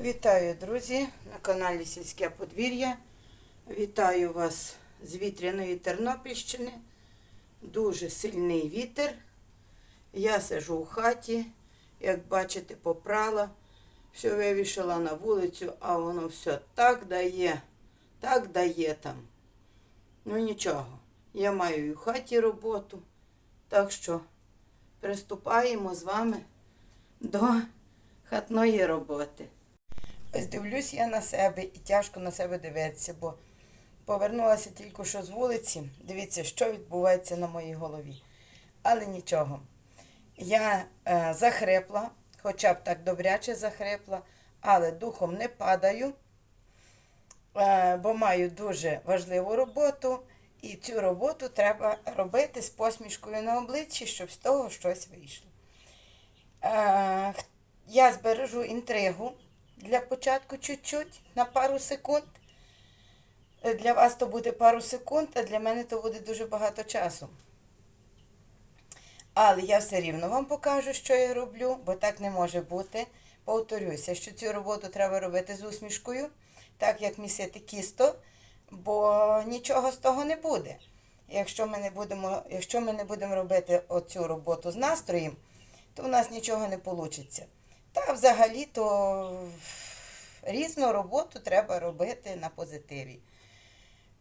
Вітаю, друзі, на каналі Сільське подвір'я. Вітаю вас з вітряної Тернопільщини. Дуже сильний вітер. Я сижу у хаті, як бачите, попрала, все вивішала на вулицю, а воно все так дає, так дає там. Ну нічого, я маю і в хаті роботу, так що приступаємо з вами до хатної роботи. Ось дивлюсь я на себе і тяжко на себе дивитися, бо повернулася тільки що з вулиці. Дивіться, що відбувається на моїй голові. Але нічого. Я е, захрипла, хоча б так добряче захрипла, але духом не падаю, е, бо маю дуже важливу роботу, і цю роботу треба робити з посмішкою на обличчі, щоб з того щось вийшло. Е, я збережу інтригу для початку чуть-чуть на пару секунд. Е, Для вас то буде пару секунд, а для мене то буде дуже багато часу. Але я все рівно вам покажу, що я роблю, бо так не може бути. Повторюся, що цю роботу треба робити з усмішкою, так як місити кісто, бо нічого з того не буде. Якщо ми не будемо, якщо ми не будемо робити оцю роботу з настроєм, то в нас нічого не вийде. Та взагалі-то різну роботу треба робити на позитиві.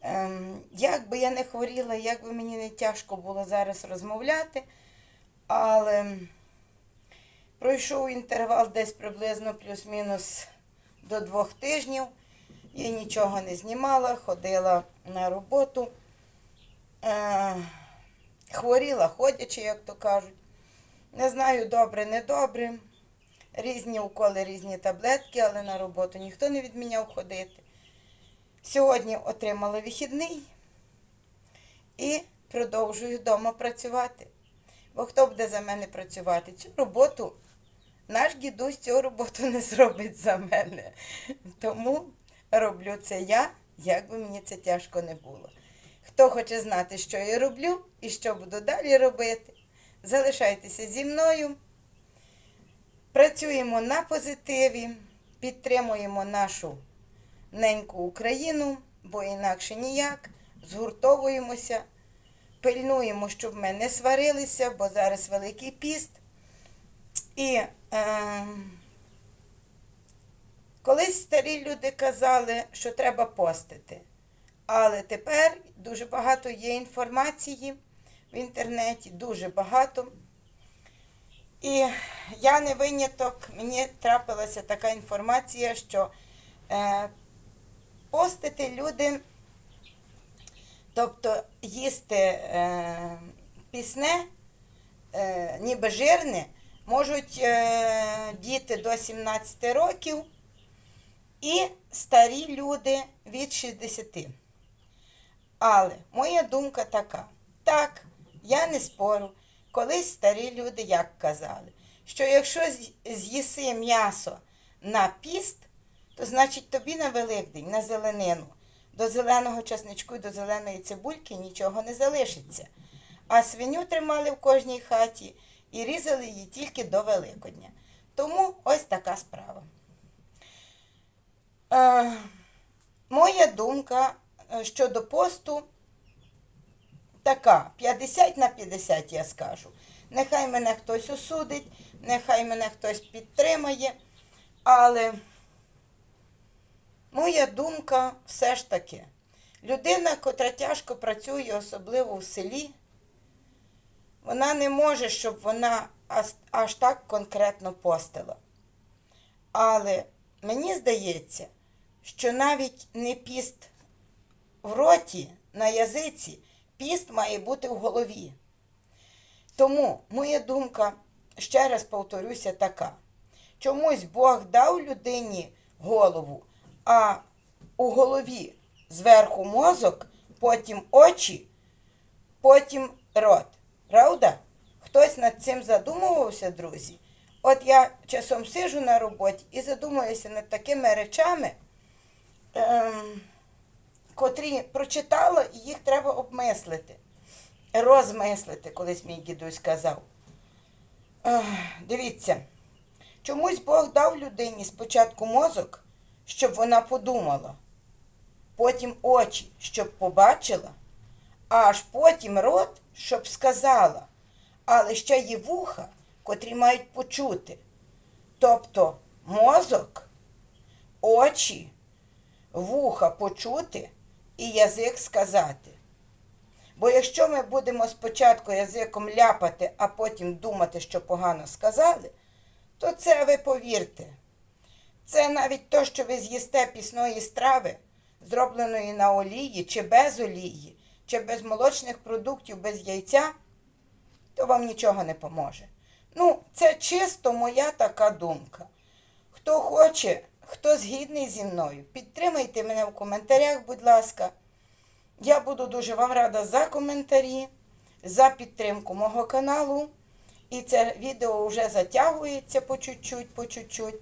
Ем, як би я не хворіла, як би мені не тяжко було зараз розмовляти, але пройшов інтервал десь приблизно плюс-мінус до двох тижнів. Я нічого не знімала, ходила на роботу. Е, хворіла, ходячи, як то кажуть. Не знаю, добре, не добре. Різні уколи, різні таблетки, але на роботу ніхто не відміняв ходити. Сьогодні отримала вихідний і продовжую вдома працювати. Бо хто буде за мене працювати? Цю роботу наш дідусь цю роботу не зробить за мене. Тому роблю це я, як би мені це тяжко не було. Хто хоче знати, що я роблю і що буду далі робити, залишайтеся зі мною. Працюємо на позитиві, підтримуємо нашу неньку Україну, бо інакше ніяк. Згуртовуємося, пильнуємо, щоб ми не сварилися, бо зараз Великий піст. І е, колись старі люди казали, що треба постити. Але тепер дуже багато є інформації в інтернеті, дуже багато. І я не виняток, мені трапилася така інформація, що е, постити люди, тобто їсти е, пісне, е, ніби жирне, можуть е, діти до 17 років і старі люди від 60. Але моя думка така. Так, я не спорю. Колись старі люди як казали, що якщо з'їси м'ясо на піст, то значить тобі на Великдень, на зеленину, до зеленого часничку і до зеленої цибульки нічого не залишиться. А свиню тримали в кожній хаті і різали її тільки до Великодня. Тому ось така справа. Е, моя думка е, щодо посту така, 50 на 50 я скажу. Нехай мене хтось осудить, нехай мене хтось підтримає, але моя думка все ж таки, людина, котра тяжко працює, особливо в селі, вона не може, щоб вона аж, так конкретно постила. Але мені здається, що навіть не піст в роті, на язиці, піст має бути в голові. Тому моя думка, ще раз повторюся, така. Чомусь Бог дав людині голову, а у голові зверху мозок, потім очі, потім рот. Правда? Хтось над цим задумувався, друзі? От я часом сижу на роботі і задумуюся над такими речами, ем, котрі прочитала, і їх треба обмислити. Розмислити, колись мій дідусь казав. Дивіться, Чомусь Бог дав людині спочатку мозок, щоб вона подумала, потім очі, щоб побачила, аж потім рот, щоб сказала, але ще є вуха, котрі мають почути. Тобто мозок, очі, вуха почути і язик сказати. Бо якщо ми будемо спочатку язиком ляпати, а потім думати, що погано сказали, то це ви повірте. Це навіть то, що ви з'їсте пісної страви, зробленої на олії, чи без олії, чи без молочних продуктів, без яйця, то вам нічого не поможе. Ну, це чисто моя така думка. Хто хоче, хто згідний зі мною, підтримайте мене в коментарях, будь ласка. Я буду дуже вам рада за коментарі, за підтримку мого каналу. І це відео вже затягується по чуть-чуть, по чуть-чуть.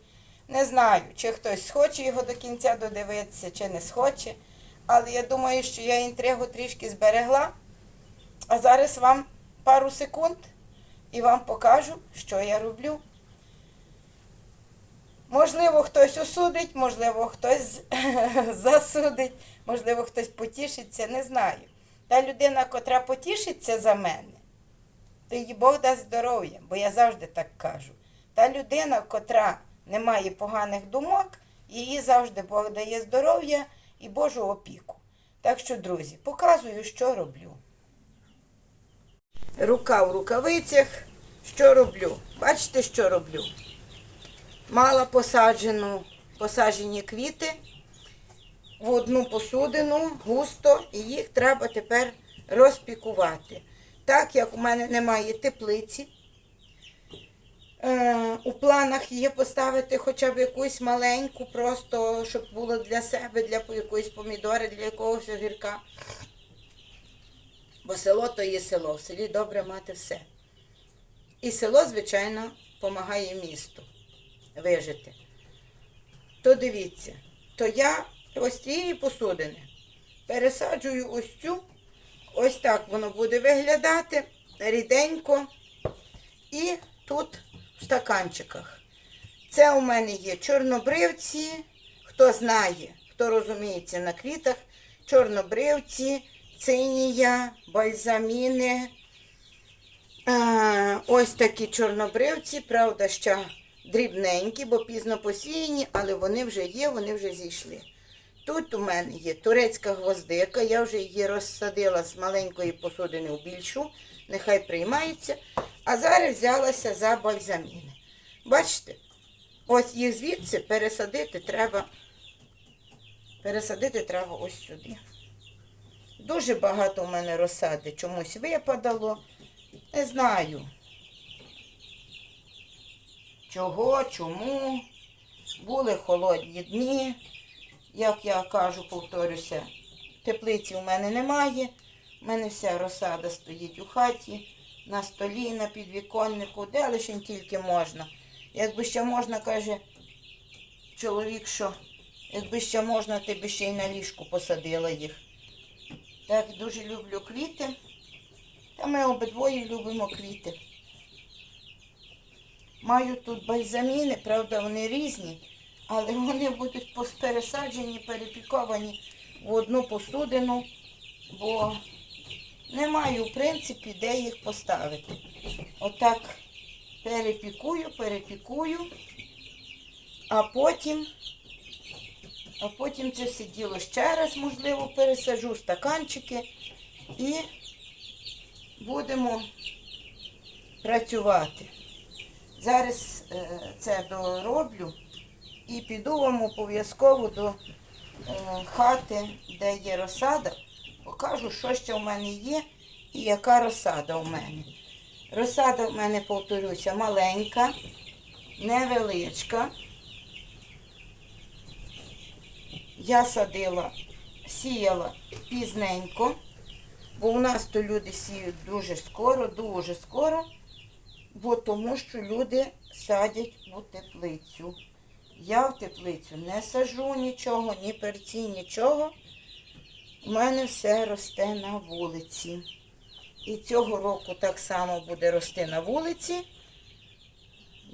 Не знаю, чи хтось схоче його до кінця додивитися, чи не схоче. Але я думаю, що я інтригу трішки зберегла. А зараз вам пару секунд і вам покажу, що я роблю. Можливо, хтось осудить, можливо, хтось засудить, можливо, хтось потішиться, не знаю. Та людина, котра потішиться за мене, то їй Бог дасть здоров'я, бо я завжди так кажу. Та людина, котра не має поганих думок, їй завжди Бог дає здоров'я і Божу опіку. Так що, друзі, показую, що роблю. Рука в рукавицях. Що роблю? Бачите, що роблю? Мала посаджену, посаджені квіти в одну посудину густо, і їх треба тепер розпікувати. Так як у мене немає теплиці, е, у планах є поставити хоча б якусь маленьку, просто щоб було для себе, для якоїсь помідори, для якогось огірка. Бо село то є село, в селі добре мати все. І село, звичайно, допомагає місту вижити. То дивіться, то я ось цієї посудини пересаджую ось цю, ось так воно буде виглядати ріденько. І тут в стаканчиках. Це у мене є чорнобривці, хто знає, хто розуміється на квітах, чорнобривці, цинія, бальзаміни. Ось такі чорнобривці, правда, ще дрібненькі, бо пізно посіяні, але вони вже є, вони вже зійшли. Тут у мене є турецька гвоздика, я вже її розсадила з маленької посудини в більшу, нехай приймається. А зараз взялася за бальзаміни. Бачите, ось їх звідси пересадити треба. Пересадити треба ось сюди. Дуже багато у мене розсади чомусь випадало. Не знаю. Чого, чому? Були холодні дні. Як я кажу, повторюся, теплиці у мене немає. У мене вся розсада стоїть у хаті, на столі, на підвіконнику, де лише тільки можна. Якби ще можна, каже чоловік, що якби ще можна, ти би ще й на ліжку посадила їх. Так, дуже люблю квіти. Та ми обидвоє любимо квіти. Маю тут бальзаміни, правда, вони різні, але вони будуть пересаджені, перепіковані в одну посудину, бо не маю, в принципі, де їх поставити. Отак перепікую, перепікую, а потім, а потім це все діло ще раз, можливо, пересажу стаканчики і будемо працювати. Зараз е, це дороблю і піду вам обов'язково до е, хати, де є розсада, покажу, що ще в мене є і яка розсада у мене. Розсада в мене, повторюся, маленька, невеличка. Я садила, сіяла пізненько, бо у нас то люди сіють дуже скоро, дуже скоро, бо тому що люди садять у теплицю. Я в теплицю не сажу нічого, ні перці, нічого. У мене все росте на вулиці. І цього року так само буде рости на вулиці,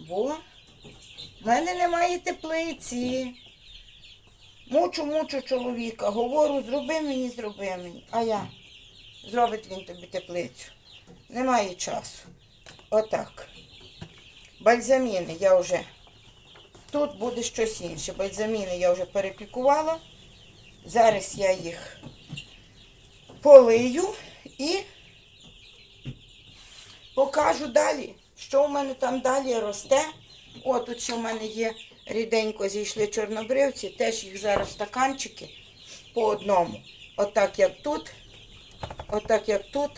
бо У мене немає теплиці. Мучу, мучу чоловіка. Говорю, зроби мені, зроби мені. А я. Зробить він тобі теплицю. Немає часу. Отак. Бальзаміни я вже. Тут буде щось інше. Бальзаміни я вже перепікувала. Зараз я їх полию і покажу далі, що у мене там далі росте. О, тут ще в мене є ріденько зійшли чорнобривці, теж їх зараз стаканчики по одному. Отак як тут, отак як тут,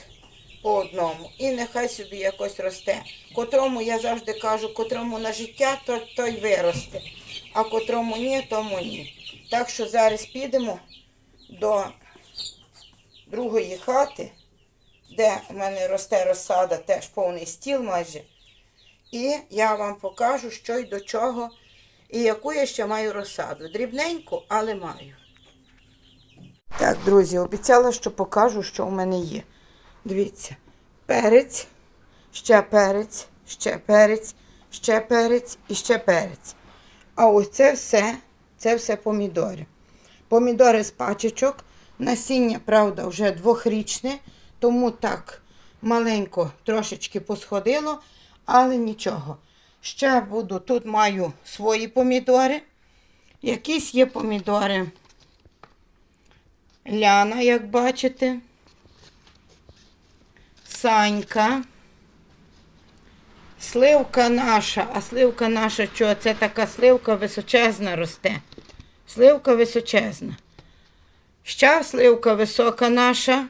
одному. І нехай собі якось росте. Котрому я завжди кажу, котрому на життя, то той виросте. А котрому ні, тому ні. Так що зараз підемо до другої хати, де в мене росте розсада, теж повний стіл майже. І я вам покажу, що й до чого, і яку я ще маю розсаду. Дрібненьку, але маю. Так, друзі, обіцяла, що покажу, що в мене є. Дивіться, перець, ще перець, ще перець, ще перець і ще перець. А ось це все, це все помідори. Помідори з пачечок. Насіння, правда, вже двохрічне, тому так маленько трошечки посходило, але нічого. Ще буду, тут маю свої помідори. Якісь є помідори. Ляна, як бачите. Санька. Сливка наша, а сливка наша, що це така сливка височезна росте. Сливка височезна. Ще сливка висока наша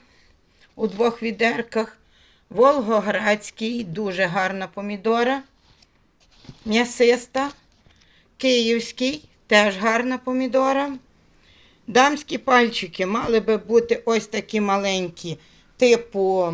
у двох відерках. Волгоградський, дуже гарна помідора. М'ясиста. Київський, теж гарна помідора. Дамські пальчики мали би бути ось такі маленькі, типу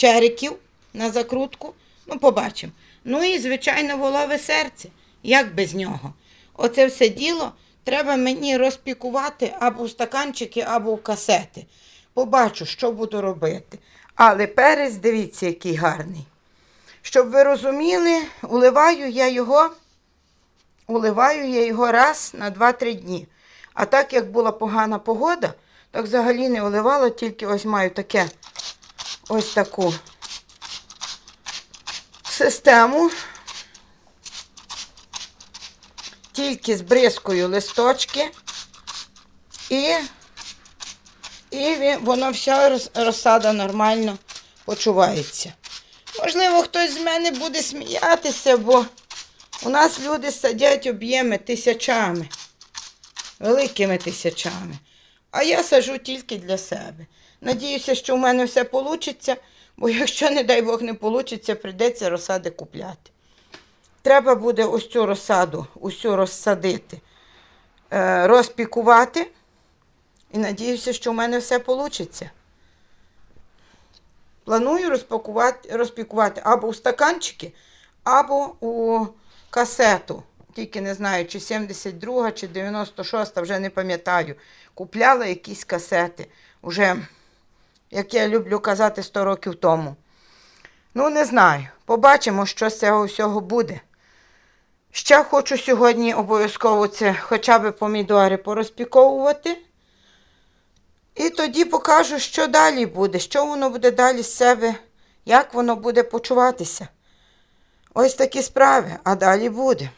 чериків на закрутку. Ну, побачимо. Ну і, звичайно, волове серце. Як без нього? Оце все діло треба мені розпікувати або в стаканчики, або в касети. Побачу, що буду робити. Але перець, дивіться, який гарний. Щоб ви розуміли, уливаю я його, уливаю я його раз на 2-3 дні. А так як була погана погода, так взагалі не уливала, тільки ось маю таке ось таку систему. Тільки збризкую листочки і, і воно вся розсада нормально почувається. Можливо, хтось з мене буде сміятися, бо у нас люди садять об'єми тисячами, великими тисячами. А я сажу тільки для себе. Надіюся, що в мене все вийде, бо якщо, не дай Бог, не вийде, прийдеться розсади купляти. Треба буде ось цю розсаду, усю розсадити, е, розпікувати. І надіюся, що в мене все вийде. Планую розпакувати, розпікувати або у стаканчики, або у касету. Тільки не знаю, чи 72 чи 96, вже не пам'ятаю. Купляла якісь касети. Уже, як я люблю казати, 100 років тому. Ну, не знаю. Побачимо, що з цього всього буде. Ще хочу сьогодні обов'язково це хоча б помідори порозпіковувати. І тоді покажу, що далі буде, що воно буде далі з себе, як воно буде почуватися. Ось такі справи, а далі буде.